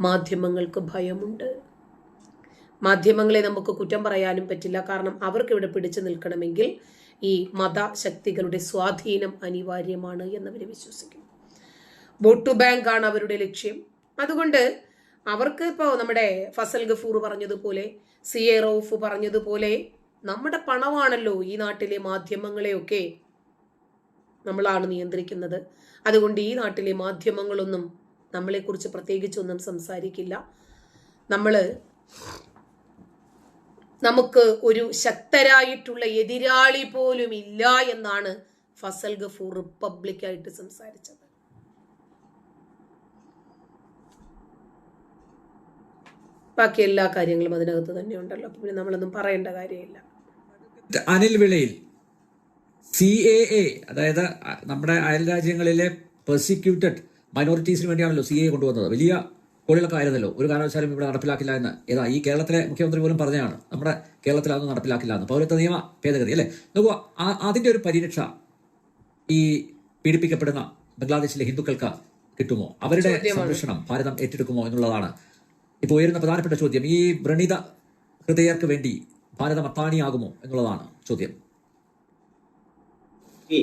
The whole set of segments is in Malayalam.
മാധ്യമങ്ങൾക്ക് ഭയമുണ്ട്. മാധ്യമങ്ങളെ നമുക്ക് കുറ്റം പറയാനും പറ്റില്ല. കാരണം അവർക്ക് ഇവിടെ പിടിച്ചു നിൽക്കണമെങ്കിൽ ഈ മതശക്തികളുടെ സ്വാധീനം അനിവാര്യമാണ് എന്നവർ വിശ്വസിക്കുന്നു. വോട്ട് ബാങ്ക് ആണ് അവരുടെ ലക്ഷ്യം. അതുകൊണ്ട് അവർക്ക് ഇപ്പോൾ നമ്മുടെ ഫസൽ ഗഫൂർ പറഞ്ഞതുപോലെ സി എ റൌഫ് പറഞ്ഞതുപോലെ നമ്മുടെ പണമാണല്ലോ ഈ നാട്ടിലെ മാധ്യമങ്ങളെയൊക്കെ നമ്മളാണ് നിയന്ത്രിക്കുന്നത്. അതുകൊണ്ട് ഈ നാട്ടിലെ മാധ്യമങ്ങളൊന്നും നമ്മളെക്കുറിച്ച് പ്രത്യേകിച്ചൊന്നും സംസാരിക്കില്ല. നമ്മൾ നമുക്ക് ഒരു ശക്തരായിട്ടുള്ള എതിരാളി പോലും ഇല്ല എന്നാണ് ഫസൽ ഗഫൂർ റിപ്പബ്ലിക്കായിട്ട് സംസാരിച്ചത്. ബാക്കി എല്ലാ കാര്യങ്ങളും അതിനകത്ത് തന്നെ ഉണ്ടല്ലോ പിന്നെ നമ്മളൊന്നും പറയേണ്ട കാര്യമില്ല. അനിൽ വിളയിൽ സി എ എ അതായത് നമ്മുടെ അയൽ രാജ്യങ്ങളിലെ പെർസിക്യൂട്ടഡ് മൈനോറിറ്റീസിന് വേണ്ടിയാണല്ലോ സി എ കൊണ്ടുവന്നത്. വലിയ കോളിളക്കം ആയിരുന്നല്ലോ ഒരു കാരണവശാലും ഇവിടെ നടപ്പിലാക്കില്ല എന്ന്. ഏതാ ഈ കേരളത്തിലെ മുഖ്യമന്ത്രി പോലും പറഞ്ഞതാണ്. നമ്മുടെ കേരളത്തിൽ അതൊന്നും നടപ്പിലാക്കില്ല എന്ന്. പൗരത്വ നിയമ ഭേദഗതി അല്ലേ? നോക്കുക അതിന്റെ അതിന്റെ ഒരു പരിരക്ഷ ഈ പീഡിപ്പിക്കപ്പെടുന്ന ബംഗ്ലാദേശിലെ ഹിന്ദുക്കൾക്ക് കിട്ടുമോ? അവരുടെ സംരക്ഷണം ഭാരതം ഏറ്റെടുക്കുമോ എന്നുള്ളതാണ്. ഇപ്പോൾ ഉയരുന്ന പ്രധാനപ്പെട്ട ചോദ്യം ഈ വ്രണിത ഹൃദയർക്ക് വേണ്ടി ഭാരതം അത്താണിയാകുമോ എന്നുള്ളതാണ് ചോദ്യം. ഈ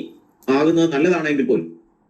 ആകുന്നത് നല്ലതാണെങ്കിൽ പോലും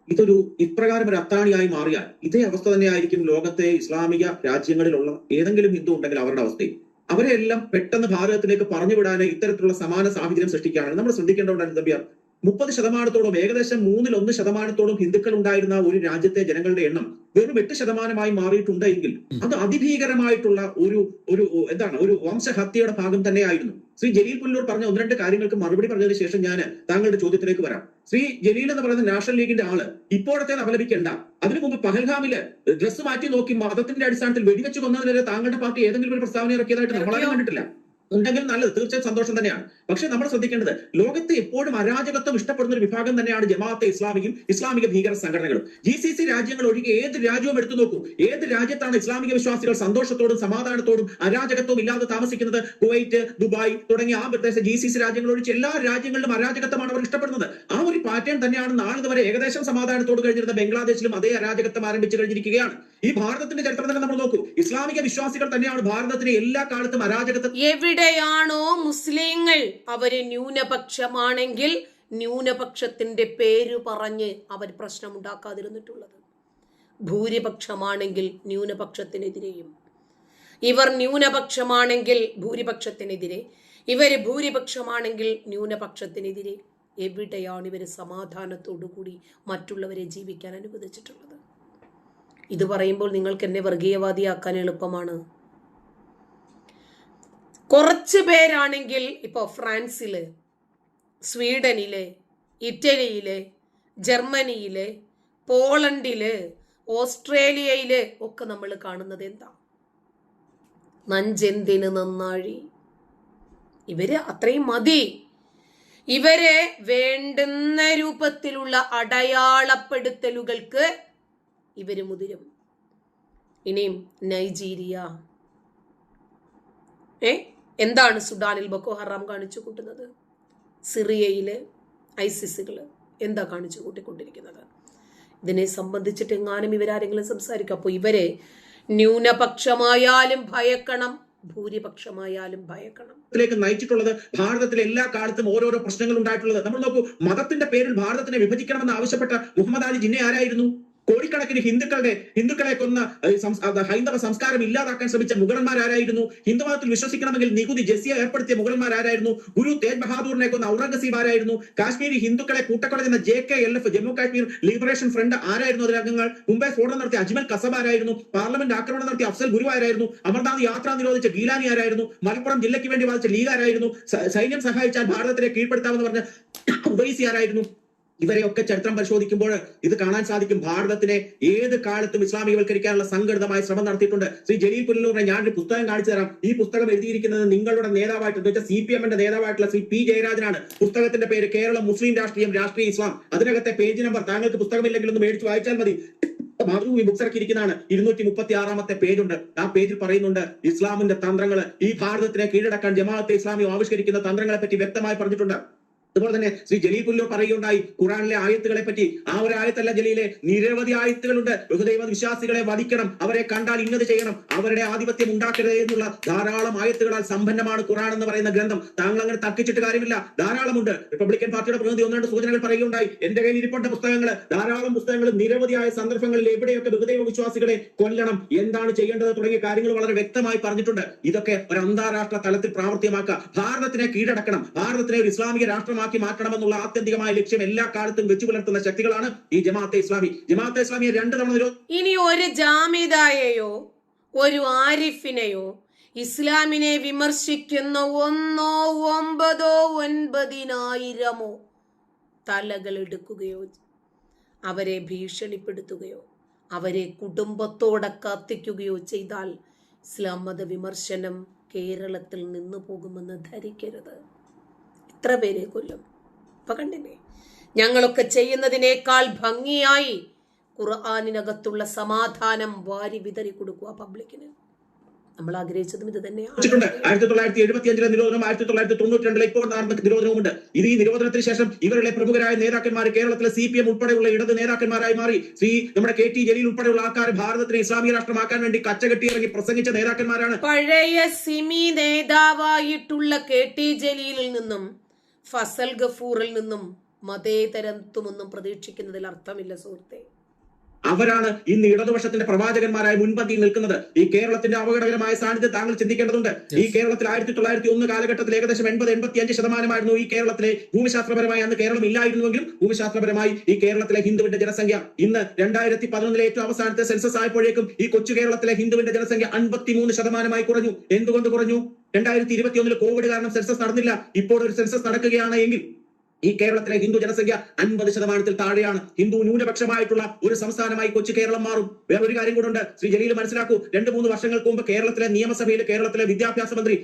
ഇതൊരു ഇപ്രകാരം ഒരു അത്താണിയായി മാറിയാൽ ഇതേ അവസ്ഥ തന്നെയായിരിക്കും ലോകത്തെ ഇസ്ലാമിക രാജ്യങ്ങളിലുള്ള ഏതെങ്കിലും ഹിന്ദു ഉണ്ടെങ്കിൽ അവരുടെ അവസ്ഥയും. അവരെ എല്ലാം പെട്ടെന്ന് ഭാരതത്തിലേക്ക് പറഞ്ഞു വിടാൻ ഇത്തരത്തിലുള്ള സമാന സാഹചര്യം സൃഷ്ടിക്കുകയാണ്. നമ്മൾ ശ്രദ്ധിക്കേണ്ടതുണ്ട് തമ്പിയാർ മുപ്പത് ശതമാനത്തോളം ഏകദേശം മൂന്നിൽ ഒന്ന് ശതമാനത്തോളം ഹിന്ദുക്കൾ ഉണ്ടായിരുന്ന ഒരു രാജ്യത്തെ ജനങ്ങളുടെ എണ്ണം വെറും എട്ട് ശതമാനമായി മാറിയിട്ടുണ്ട് എങ്കിൽ അത് അതിഭീകരമായിട്ടുള്ള ഒരു ഒരു എന്താണ് ഒരു വംശഹത്യയുടെ ഭാഗം തന്നെയായിരുന്നു. ശ്രീ ജലീൽ പുല്ലൂർ പറഞ്ഞ ഒന്ന് രണ്ട് കാര്യങ്ങൾക്ക് മറുപടി പറഞ്ഞതിന് ശേഷം ഞാൻ താങ്കളുടെ ചോദ്യത്തിലേക്ക് വരാം. ശ്രീ ജലീൽ എന്ന് പറയുന്ന നാഷണൽ ലീഗിന്റെ ആൾ ഇപ്പോഴത്തെ അപലപിക്കേണ്ട അതിനു മുമ്പ് പഹൽഗാമിൽ ഡ്രസ്സ് മാറ്റി നോക്കി മതത്തിന്റെ അടിസ്ഥാനത്തിൽ വെടിവെച്ച് കൊന്നതിനെതിരെ താങ്കളുടെ പാർട്ടി ഏതെങ്കിലും ഒരു പ്രസ്താവന ഇറക്കിയതായിട്ട് നമ്മളാരും കണ്ടിട്ടില്ല. ഉണ്ടെങ്കിൽ നല്ലത്. തീർച്ചയായും സന്തോഷം തന്നെയാണ്. പക്ഷെ നമ്മൾ ശ്രദ്ധിക്കേണ്ടത് ലോകത്ത് എപ്പോഴും അരാജകത്വം ഇഷ്ടപ്പെടുന്ന ഒരു വിഭാഗം തന്നെയാണ് ജമാഅത്തെ ഇസ്ലാമിക്കും ഇസ്ലാമിക ഭീകര സംഘടനകളും. ജി സി സി രാജ്യങ്ങൾ ഒഴികെ ഏത് രാജ്യവും എടുത്തു നോക്കൂ. ഏത് രാജ്യത്താണ് ഇസ്ലാമിക വിശ്വാസികൾ സന്തോഷത്തോടും സമാധാനത്തോടും അരാജകത്വവും ഇല്ലാതെ താമസിക്കുന്നത്? കുവൈറ്റ് ദുബായ് തുടങ്ങിയ ആ പ്രദേശ ജി സി സി രാജ്യങ്ങൾ ഒഴിച്ച് എല്ലാ രാജ്യങ്ങളിലും അരാജകത്വമാണ് അവർ ഇഷ്ടപ്പെടുന്നത്. ആ ഒരു പാറ്റേൺ തന്നെയാണ് നാളിതുവരെ ഏകദേശം സമാധാനത്തോട് കഴിഞ്ഞിരുന്ന ബംഗ്ലാദേശിലും അതേ അരാജകത്വം ആരംഭിച്ചു കഴിഞ്ഞിരിക്കുകയാണ്. ഈ ഭാരതത്തിന്റെ ചരിത്രം തന്നെ നമ്മൾ നോക്കൂ. ഇസ്ലാമിക വിശ്വാസികൾ തന്നെയാണ് ഭാരതത്തിന് എല്ലാ കാലത്തും അരാജകത്വം എവിടെയാണോ മുസ്ലിങ്ങൾ അവർ ന്യൂനപക്ഷമാണെങ്കിൽ ന്യൂനപക്ഷത്തിന്റെ പേര് പറഞ്ഞ് അവർ പ്രശ്നമുണ്ടാക്കാതിരുന്നിട്ടുള്ളത്. ഭൂരിപക്ഷമാണെങ്കിൽ ന്യൂനപക്ഷത്തിനെതിരെയും. ഇവർ ന്യൂനപക്ഷമാണെങ്കിൽ ഭൂരിപക്ഷത്തിനെതിരെ. ഇവർ ഭൂരിപക്ഷമാണെങ്കിൽ ന്യൂനപക്ഷത്തിനെതിരെ. എവിടെയാണ് ഇവർ സമാധാനത്തോടുകൂടി മറ്റുള്ളവരെ ജീവിക്കാൻ അനുവദിച്ചിട്ടുള്ളത്? ഇത് പറയുമ്പോൾ നിങ്ങൾക്ക് എന്നെ വർഗീയവാദിയാക്കാൻ എളുപ്പമാണ്. കുറച്ച് പേരാണെങ്കിൽ ഇപ്പോൾ ഫ്രാൻസിൽ സ്വീഡനിൽ ഇറ്റലിയിൽ ജർമ്മനിയിൽ പോളണ്ടിൽ ഓസ്ട്രേലിയയിൽ ഒക്കെ നമ്മൾ കാണുന്നത് എന്താ? നഞ്ചെന്തിന് നന്നാഴി? ഇവർ അത്രയും മതി. ഇവരെ വേണ്ടുന്ന രൂപത്തിലുള്ള അടയാളപ്പെടുത്തലുകൾക്ക് ഇവർ മുതിരും. ഇനിയും നൈജീരിയ. ഏ? എന്താണ് സുഡാനിൽ ബൊക്കോ ഹറാം കാണിച്ചു കൂട്ടുന്നത്? സിറിയയിലെ ഐസിസുകൾ എന്താ കാണിച്ചു കൂട്ടിക്കൊണ്ടിരിക്കുന്നത്? ഇതിനെ സംബന്ധിച്ചിട്ട് എങ്ങാനും ഇവരാരെങ്കിലും സംസാരിക്കും. അപ്പോൾ ഇവരെ ന്യൂനപക്ഷമായാലും ഭയക്കണം ഭൂരിപക്ഷമായാലും ഭയക്കണം. ത്തിലേക്ക് നയിച്ചിട്ടുള്ളത് ഭാരതത്തിലെ എല്ലാ കാലത്തും ഓരോരോ പ്രശ്നങ്ങൾ ഉണ്ടായിട്ടുള്ളത്. നമ്മൾ നോക്കൂ മതത്തിന്റെ പേരിൽ ഭാരതത്തിനെ വിഭജിക്കണമെന്ന് ആവശ്യപ്പെട്ട മുഹമ്മദ് അലി ജിന്നെ ആരായിരുന്നു? കോടിക്കണക്കിന് ഹിന്ദുക്കളുടെ ഹിന്ദുക്കളെ കൊന്ന ഹൈന്ദവ സംസ്കാരം ഇല്ലാതാക്കാൻ ശ്രമിച്ച മുഗളന്മാരാരായിരുന്നു. ഹിന്ദുമതത്തിൽ വിശ്വസിക്കണമെങ്കിൽ നികുതി ജസിയ ഏർപ്പെടുത്തിയ മുഗളന്മാരായിരുന്നു ഗുരു തേജ് ബഹാദൂറിനെ കൊന്ന ഔറംഗസീബ് ആരായിരുന്നു കാശ്മീരി ഹിന്ദുക്കളെ കൂട്ടക്കൊല ചെയ്യുന്ന J K L F Jammu Kashmir liberation front ആരായിരുന്നു അതിലെ അംഗങ്ങൾ? മുംബൈ സ്ഫോടനം നടത്തിയ അജ്മൽ കസബ് ആരായിരുന്നു പാർലമെന്റ് ആക്രമണം നടത്തിയ അഫ്സൽ ഗുരു ആരായിരുന്നു അമർനാഥ് യാത്ര നിരോധിച്ച ഗീലാനി ആരായിരുന്നു? മലപ്പുറം ജില്ലയ്ക്ക് വേണ്ടി വാദിച്ച ലീഗ് ആരായിരുന്നു? സൈന്യം സഹായിച്ചാൽ ഭാരതത്തിനെ കീഴ്പ്പെടുത്താമെന്ന് പറഞ്ഞ ഉബൈസി ആരായിരുന്നു? ഇവരെയൊക്കെ ചരിത്രം പരിശോധിക്കുമ്പോൾ ഇത് കാണാൻ സാധിക്കും. ഭാരതത്തിനെ ഏത് കാലത്തും ഇസ്ലാമികവൽക്കരിക്കാനുള്ള സംഘടിതമായ ശ്രമം നടത്തിയിട്ടുണ്ട്. ശ്രീ ജലീൽ പുല്ലൂറിനെ ഞാനൊരു പുസ്തകം കാണിച്ചു തരാം. ഈ പുസ്തകം എഴുതിയിരിക്കുന്നത് നിങ്ങളുടെ നേതാവായിട്ട് വെച്ചാൽ സി പി എമ്മിന്റെ നേതാവായിട്ടുള്ള ശ്രീ പി ജയരാജനാണ്. പുസ്തകത്തിന്റെ പേര് കേരള മുസ്ലിം രാഷ്ട്രീയം രാഷ്ട്രീയ ഇസ്ലാം. അതിനകത്തെ പേജ് നമ്പർ താങ്കൾക്ക് പുസ്തകമില്ലെങ്കിൽ ഒന്ന് മേടിച്ച് വായിച്ചാൽ മതി. മാതൃഭൂമി ബുക്സ് ഇറക്കിയിരിക്കുന്നതാണ്. ഇരുന്നൂറ്റി മുപ്പത്തി ആറാമത്തെ പേജുണ്ട്. ആ പേജിൽ പറയുന്നുണ്ട് ഇസ്ലാമിന്റെ തന്ത്രങ്ങൾ ഈ ഭാരതത്തിനെ കീഴടക്കാൻ ജമാഅത്തെ ഇസ്ലാമി ആവിഷ്കരിക്കുന്ന തന്ത്രങ്ങളെ പറ്റി വ്യക്തമായി പറഞ്ഞിട്ടുണ്ട്. അതുപോലെ തന്നെ ശ്രീ ജലീൽ പുല്ലൂർ പറയുകയുണ്ടായി ഖുറാനിലെ ആയത്തുകളെ പറ്റി ആ ഒരു ആയത്തല്ല ജലീലെ. നിരവധി ആയത്തുകളുണ്ട്. ബഹുദൈവ വിശ്വാസികളെ വധിക്കണം. അവരെ കണ്ടാൽ ഇന്നത് ചെയ്യണം. അവരുടെ ആധിപത്യം ഉണ്ടാക്കരുത് എന്നുള്ള ധാരാളം ആയത്തുകളാൽ സമ്പന്നമാണ് ഖുറാൻ എന്ന് പറയുന്ന ഗ്രന്ഥം. താങ്കൾ അങ്ങനെ തർക്കിച്ചിട്ട് കാര്യമില്ല. ധാരാളമുണ്ട്. റിപ്പബ്ലിക്കൻ പാർട്ടിയുടെ പ്രതിനിധി ഒന്ന് രണ്ട് സൂചനകൾ പറയുകയുണ്ടായി. എന്റെ കയ്യിൽ ഇരിപ്പുണ്ട് പുസ്തകങ്ങൾ ധാരാളം പുസ്തകങ്ങൾ നിരവധിയായ സന്ദർഭങ്ങളിൽ എവിടെയൊക്കെ ബഹുദൈവ വിശ്വാസികളെ കൊല്ലണം എന്താണ് ചെയ്യേണ്ടത് തുടങ്ങിയ കാര്യങ്ങൾ വളരെ വ്യക്തമായി പറഞ്ഞിട്ടുണ്ട്. ഇതൊക്കെ ഒരു അന്താരാഷ്ട്ര തലത്തിൽ പ്രാവർത്തികമാക്കുക. ഭാരതത്തിനെ കീഴടക്കണം. ഭാരതത്തിനെ ഒരു ഇസ്ലാമിക രാഷ്ട്രമാക്കി മാറ്റണമെന്നുള്ള ആത്യന്തികമായ ലക്ഷ്യം എല്ലാ കാലത്തും വെച്ചു പുലർത്തുന്ന ശക്തികളാണ് ഈ ജമാഅത്തെ ഇസ്ലാമി. ജമാഅത്തെ ഇസ്ലാമിയെ രണ്ട് തവണ ഇനി ഒരു ജാമിദായയോ ഒരു ആരിഫിനെയോ ഇസ്ലാമിനെ വിമർശിക്കുന്ന ഒന്നോ ഒമ്പതോ ഒൻപതിനായിരമോ തലകൾ എടുക്കുകയോ അവരെ ഭീഷണിപ്പെടുത്തുകയോ അവരെ കുടുംബത്തോടെ കത്തിക്കുകയോ ചെയ്താൽ ഇസ്ലാം മത വിമർശനം കേരളത്തിൽ നിന്നു പോകുമെന്ന് ധരിക്കരുത്. ഇത്ര പേരെ കൊല്ലും. ഇപ്പൊ കണ്ടില്ലേ? ഞങ്ങളൊക്കെ ചെയ്യുന്നതിനേക്കാൾ ഭംഗിയായി ഖുർആാനിനകത്തുള്ള സമാധാനം വാരി വിതറി കൊടുക്കുക പബ്ലിക്കിന്. നമ്മൾ ആഗ്രഹിച്ചതും ഇത് തന്നെയാണ്. ആയിരത്തി തൊള്ളായിരത്തി എഴുപത്തി അഞ്ചിലെ നിരോധനം ആയിരത്തി തൊള്ളായിരത്തി തൊണ്ണൂറ്റി രണ്ടിലെ ഇപ്പോൾ നടന്ന നിരോധനവുമുണ്ട്. ഇത് ഈ നിരോധനത്തിന് ശേഷം ഇവരുടെ പ്രമുഖരായ നേതാക്കന്മാർ കേരളത്തിലെ സി പി എം ഉൾപ്പെടെയുള്ള ഇടത് നേതാക്കന്മാരായി മാറി. ശ്രീ നമ്മുടെ കെ ടി ജലീൽ ഉൾപ്പെടെയുള്ള ആൾക്കാർ ഭാരതത്തിനെ ഇസ്ലാമിക രാഷ്ട്രമാക്കാൻ വേണ്ടി കച്ചകെട്ടി ഇറങ്ങി പ്രസംഗിച്ച നേതാക്കന്മാരാണ്. പഴയ സിമി നേതാവായിട്ടുള്ള കെ ടി ജലീലിൽ നിന്നും ഫസൽ ഗഫൂറിൽ നിന്നും മതേതരത്വമൊന്നും പ്രതീക്ഷിക്കുന്നതിൽ അർത്ഥമില്ല സുഹൃത്തെ. അവരാണ് ഇന്ന് ഇടതുപക്ഷത്തിന്റെ പ്രവാചകന്മാരായ മുൻപന്തിയിൽ നിൽക്കുന്നത്. ഈ കേരളത്തിന്റെ അപകടകരമായ സാന്നിധ്യം താങ്കൾ ചിന്തിക്കേണ്ടതുണ്ട്. ഈ കേരളത്തിൽ ആയിരത്തി തൊള്ളായിരത്തി ഒന്ന് കാലഘട്ടത്തിൽ ഏകദേശം എൺപത് എൺപത്തി അഞ്ച് ശതമാനമായിരുന്നു ഈ കേരളത്തിലെ ഭൂമിശാസ്ത്രപരമായി അന്ന് കേരളം ഇല്ലായിരുന്നുവെങ്കിലും ഭൂമിശാസ്ത്രപരമായി ഈ കേരളത്തിലെ ഹിന്ദുവിന്റെ ജനസംഖ്യ ഇന്ന് രണ്ടായിരത്തി പതിനൊന്നിലെ ഏറ്റവും അവസാനത്തെ സെൻസസ് ആയപ്പോഴേക്കും ഈ കൊച്ചു കേരളത്തിലെ ഹിന്ദുവിന്റെ ജനസംഖ്യ അൻപത്തിമൂന്ന് ശതമാനമായി കുറഞ്ഞു. എന്തുകൊണ്ട് കുറഞ്ഞു? രണ്ടായിരത്തി ഇരുപത്തി ഒന്നിൽ കോവിഡ് കാരണം സെൻസസ് നടന്നില്ല. ഇപ്പോൾ ഒരു സെൻസസ് നടക്കുകയാണ് എങ്കിൽ ഈ കേരളത്തിലെ ഹിന്ദു ജനസംഖ്യ അൻപത് ശതമാനത്തിൽ താഴെയാണ്. ഹിന്ദു ന്യൂനപക്ഷമായിട്ടുള്ള ഒരു സംസ്ഥാനമായി കൊച്ചു കേരളം മാറും. വേറൊരു കാര്യം കൂടെ ഉണ്ട്. ശ്രീ ജലീൽ മനസ്സിലാക്കൂ രണ്ട് മൂന്ന് വർഷങ്ങൾക്ക് മുമ്പ് കേരളത്തിലെ നിയമസഭയിൽ കേരളത്തിലെ വിദ്യാഭ്യാസ മന്ത്രി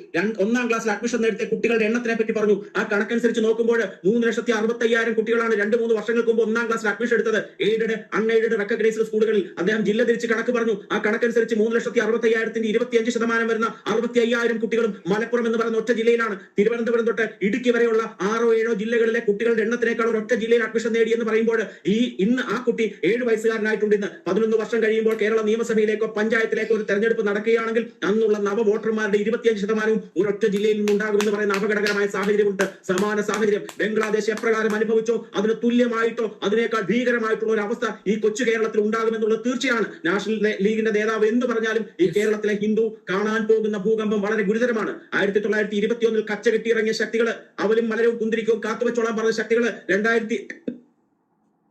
ഒന്നാം ക്ലാസ്സിൽ അഡ്മിഷൻ നേടിയ കുട്ടികളുടെ എണ്ണത്തിനെ പറ്റി പറഞ്ഞു. ആ കണക്കനുസരിച്ച് നോക്കുമ്പോൾ മൂന്ന് ലക്ഷത്തി അറുപത്തി അയ്യായിരം കുട്ടികളാണ് രണ്ട് മൂന്ന് വർഷങ്ങൾക്ക് മുമ്പ് ഒന്നാം ക്ലാസ്സിൽ അഡ്മിഷൻ എടുത്തത്. എയ്ഡഡ് അൺഎയ്ഡഡ് റെക്കഗ്നൈസ്ഡ് സ്കൂളുകളിൽ അദ്ദേഹം ജില്ല തിരിച്ച് കണക്ക് പറഞ്ഞു. ആ കണക്കനുസരിച്ച് മൂന്ന് ലക്ഷത്തി അറുപത്തി അയ്യായിരത്തിന്റെ ഇരുപത്തിയഞ്ച് ശതമാനം വരുന്ന അറുപത്തി അയ്യായിരം കുട്ടികളും മലപ്പുറം എന്ന് പറയുന്ന ഒറ്റ ജില്ലയിലാണ്. തിരുവനന്തപുരം തൊട്ട് ഇടുക്കി വരെയുള്ള ആറോ ഏഴോ ജില്ലകളിലെ കുട്ടികളുടെ എണ്ണത്തിനേക്കാൾ ഒരൊറ്റ ജില്ലയിൽ അഡ്മിഷൻ നേടി എന്ന് പറയുമ്പോൾ ഈ ഇന്ന് ആ കുട്ടി ഏഴ് വയസ്സുകാരനായിട്ടുണ്ട് ഇന്ന്. പതിനൊന്ന് വർഷം കഴിയുമ്പോൾ കേരള നിയമസഭയിലേക്കോ പഞ്ചായത്തിലേക്കോ ഒരു തെരഞ്ഞെടുപ്പ് നടക്കുകയാണെങ്കിൽ അന്നുള്ള നവ വോട്ടർമാരുടെ ഇരുപത്തിയഞ്ച് ശതമാനവും ഒരൊറ്റ ജില്ലയിൽ നിന്നുണ്ടാകുമെന്ന് പറയുന്ന അപകടകരമായ സാഹചര്യമുണ്ട്. സമാന സാഹചര്യം. ബംഗ്ലാദേശ് എപ്രകാരം അനുഭവിച്ചോ? അതിന് തുല്യമായിട്ടോ? അതിനേക്കാൾ ഭീകരമായിട്ടുള്ള ഒരു അവസ്ഥ ഈ കൊച്ചു കേരളത്തിൽ ഉണ്ടാകുമെന്നുള്ളത് തീർച്ചയാണ്. നാഷണൽ ലീഗിന്റെ നേതാവ് എന്ത് പറഞ്ഞാലും ഈ കേരളത്തിലെ ഹിന്ദു കാണാൻ പോകുന്ന ഭൂകമ്പം വളരെ ഗുരുതരമാണ്. ആയിരത്തി തൊള്ളായിരത്തി ഇരുപത്തി ഒന്നിൽ കെട്ടിയിറങ്ങിയ ശക്തികൾ അവലും മലരവും കുന്തിരിക്കവും കാത്തുവച്ചോളാൻ പറഞ്ഞ ശക്തികൾ രണ്ടായിരത്തി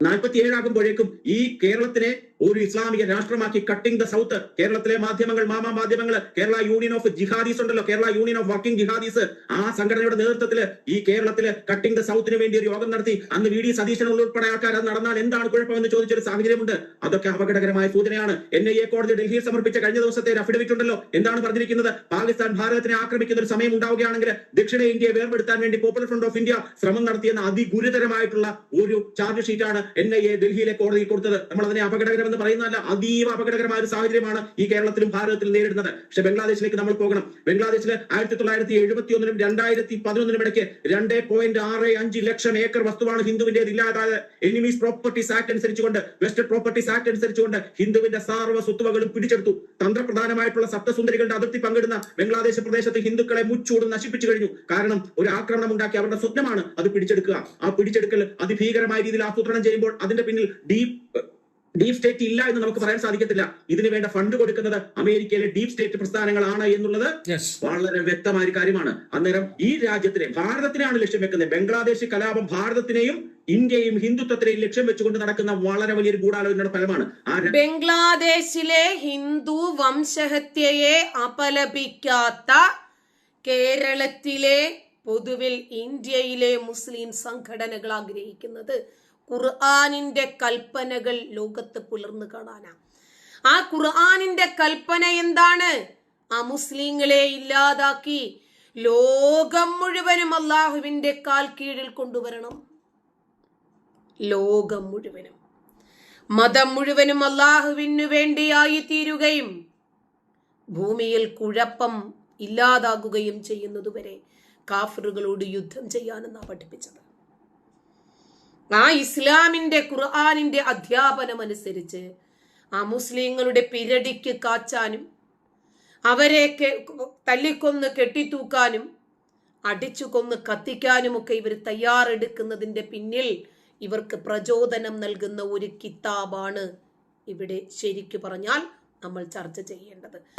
നാൽപ്പത്തി ഏഴാകുമ്പോഴേക്കും ഈ കേരളത്തിനെ ഒരു ഇസ്ലാമിക രാഷ്ട്രമാക്കി കട്ടിംഗ് ദ സൗത്ത് കേരളത്തിലെ മാധ്യമങ്ങൾ മാമാ മാധ്യമങ്ങൾ കേരള യൂണിയൻ ഓഫ് ജിഹാദീസ് ഉണ്ടല്ലോ Kerala union of working jihadis. ആ സംഘടനയുടെ നേതൃത്വത്തിൽ ഈ കേരളത്തിലെ കട്ടിംഗ് ദ സൗത്തിന് വേണ്ടി ഒരു യോഗം നടത്തി. അന്ന് വി ഡി സതീശൻ ഉൾപ്പെടെ ആൾക്കാർ അത് നടന്നാൽ എന്താണ് കുഴപ്പമെന്ന് ചോദിച്ചൊരു സാഹചര്യമുണ്ട്. അതൊക്കെ അപകടകരമായ സൂചനയാണ്. എൻ ഐ എ കോടതി ഡൽഹിയിൽ സമർപ്പിച്ച കഴിഞ്ഞ ദിവസത്തെ അഫിഡവിറ്റ് ഉണ്ടല്ലോ. എന്താണ് പറഞ്ഞിരിക്കുന്നത്? പാകിസ്ഥാൻ ഭാരതത്തിനെ ആക്രമിക്കുന്ന ഒരു സമയം ഉണ്ടാവുകയാണെങ്കിൽ ദക്ഷിണ ഇന്ത്യയെ വേർപെടുത്താൻ വേണ്ടി പോപ്പുലർ ഫ്രണ്ട് ഓഫ് ഇന്ത്യ ശ്രമം നടത്തിയെന്ന അതിഗുരുതരമായിട്ടുള്ള ഒരു ചാർജ് ഷീറ്റാണ് എൻ ഐ എ ഡൽഹിയിലെ കോടതിയിൽ കൊടുത്തത്. നമ്മൾ അതിനെ അപകടകരമെന്ന് പറയുന്നതല്ല അതീവ അപകടകരമായ ഒരു സാഹചര്യമാണ് ഈ കേരളത്തിലും ഭാരതത്തിലും നേരിടുന്നത്. പക്ഷെ ബംഗ്ലാദേശിലേക്ക് നമ്മൾ പോകണം. ബംഗ്ലാദേശിൽ ആയിരത്തി തൊള്ളായിരത്തി എഴുപത്തി ഒന്നിനും രണ്ടായിരത്തി പതിനൊന്നിനും ഇടയ്ക്ക് രണ്ട് പോയിന്റ് ആറ് അഞ്ച് ലക്ഷം ഏക്കർ വസ്തുവാണ് ഹിന്ദുവിന്റെ ഇല്ലാതായത്. എനിമീസ് പ്രോപ്പർട്ടീസ് ആക്ട് അനുസരിച്ചുകൊണ്ട് വെസ്റ്റേൺ പ്രോപ്പർട്ടീസ് ആക്ട് അനുസരിച്ചുകൊണ്ട് ഹിന്ദുവിന്റെ സാർവ സ്വത്തുവകളും പിടിച്ചെടുത്തു. തന്ത്രപ്രധാനമായിട്ടുള്ള സപ്തസുന്ദരികളുടെ അതിർത്തി പങ്കിടുന്ന ബംഗ്ലാദേശ് പ്രദേശത്ത് ഹിന്ദുക്കളെ മുച്ചൂടും നശിപ്പിച്ചു കഴിഞ്ഞു. കാരണം ഒരു ആക്രമണം ഉണ്ടാക്കി അവരുടെ സ്വപ്നമാണ് അത് പിടിച്ചെടുക്കുക. ആ പിടിച്ചെടുക്കൽ അതിഭീകരമായ രീതിയിൽ ആസൂത്രണം ചെയ്യുമ്പോൾ അതിന്റെ പിന്നിൽ ഡീപ് ഡീപ് സ്റ്റേറ്റ് ഇല്ല എന്ന് നമുക്ക് പറയാൻ സാധിക്കത്തില്ല. ഇതിന് വേണ്ട ഫണ്ട് കൊടുക്കുന്നത് അമേരിക്കയിലെ ഡീപ് സ്റ്റേറ്റ് പ്രസ്ഥാനങ്ങളാണ് എന്നുള്ളത് വളരെ വ്യക്തമായ ഒരു കാര്യമാണ്. അന്നേരം ഈ രാജ്യത്തിനെ ഭാരതത്തിനെയാണ് ലക്ഷ്യം വെക്കുന്നത്. ബംഗ്ലാദേശ് കലാപം ഭാരതത്തിനെയും ഇന്ത്യയും ഹിന്ദുത്വത്തിനെയും ലക്ഷ്യം വെച്ചുകൊണ്ട് നടക്കുന്ന വളരെ വലിയൊരു ഗൂഢാലോചനയുടെ ഫലമാണ്. ആ ബംഗ്ലാദേശിലെ ഹിന്ദു വംശഹത്യയെ അപലപിക്കാത്ത കേരളത്തിലെ പൊതുവിൽ ഇന്ത്യയിലെ മുസ്ലിം സംഘടനകൾ ആഗ്രഹിക്കുന്നത് ഖുർആാനിന്റെ കൽപ്പനകൾ ലോകത്ത് പുലർന്നു കാണാനാ. ആ ഖുർആാനിന്റെ കൽപ്പന എന്താണ്? ആ മുസ്ലിങ്ങളെ ഇല്ലാതാക്കി ലോകം മുഴുവനും അള്ളാഹുവിന്റെ കാൽ കീഴിൽ കൊണ്ടുവരണം. ലോകം മുഴുവനും. മതം മുഴുവനും അള്ളാഹുവിനു വേണ്ടിയായി തീരുകയും ഭൂമിയിൽ കുഴപ്പം ഇല്ലാതാകുകയും ചെയ്യുന്നതുവരെ കാഫറുകളോട് യുദ്ധം ചെയ്യാനെന്നാണ് പഠിപ്പിച്ചത്. ആ ഇസ്ലാമിന്റെ ഖുർആാനിന്റെ അധ്യാപനം അനുസരിച്ച് ആ മുസ്ലിങ്ങളുടെ പിരടിക്ക് കാച്ചാനും അവരെ തല്ലിക്കൊന്ന് കെട്ടിത്തൂക്കാനും അടിച്ചു കൊന്ന് കത്തിക്കാനുമൊക്കെ ഇവർ തയ്യാറെടുക്കുന്നതിന്റെ പിന്നിൽ ഇവർക്ക് പ്രചോദനം നൽകുന്ന ഒരു കിതാബാണ് ഇവിടെ ശരിക്കു പറഞ്ഞാൽ നമ്മൾ ചർച്ച ചെയ്യേണ്ടത്.